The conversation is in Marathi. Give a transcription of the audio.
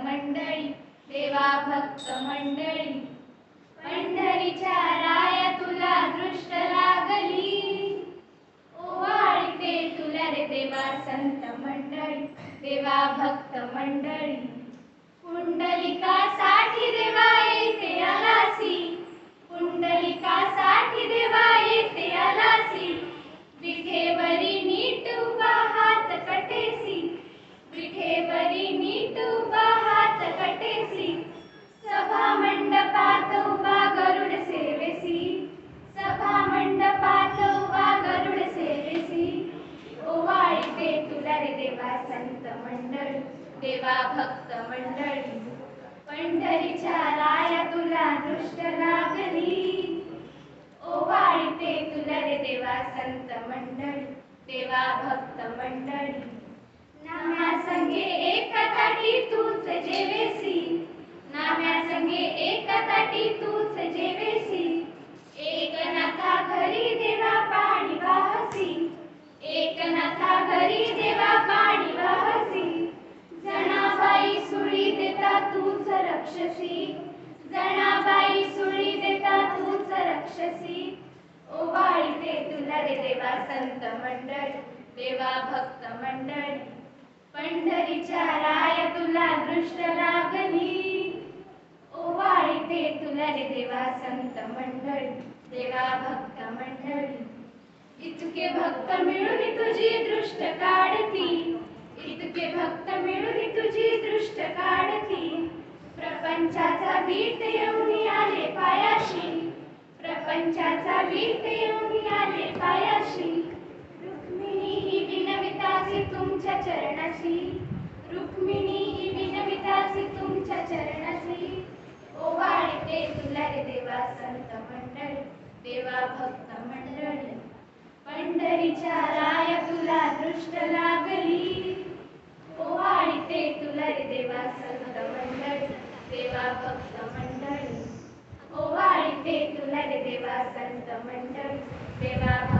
देवा भक्त मंडळी पंढरीच्या राया तुला दृष्ट लागली. ओवाळते तुला रे देवा संत मंडळी देवा भक्त मंडळी कुंडलिका सा संत मंडळी देवा भक्त मंडळी पंढरीच्या राया तुला दृष्ट लागली ओ ओवाळते तुला रे देवा संत मंडळी देवा भक्त मंडळी. संत मंडळी देवा भक्त मंडळी पंढरीच्या राय तुला दृष्ट लागली. ओवाळते तुला रे देवा संत मंडळी देवा भक्त मंडळी. इतके भक्त मिळून तुझी दृष्ट काढती इतके भक्त मिळून तुझी दृष्ट काढती. प्रपंचाचा वीट येऊन आले पायाशी प्रपंचाचा वीट येऊन आले पायाशी रुक्मिणी ही विनवितासी तुमच्या चरणाशी. रुक्मिणी ही विनवितासी तुमच्या चरणाशी. ओवाळते तुला रे देवा संत मंडळ देवा भक्त मंडळ. पंढरीच्या राय तुला दृष्ट लागली. ओवाळते तुला रे देवा संत मंडळ देवा भक्त मंडळ. ओवाळते तुला रे देवा संत मंडळ देवा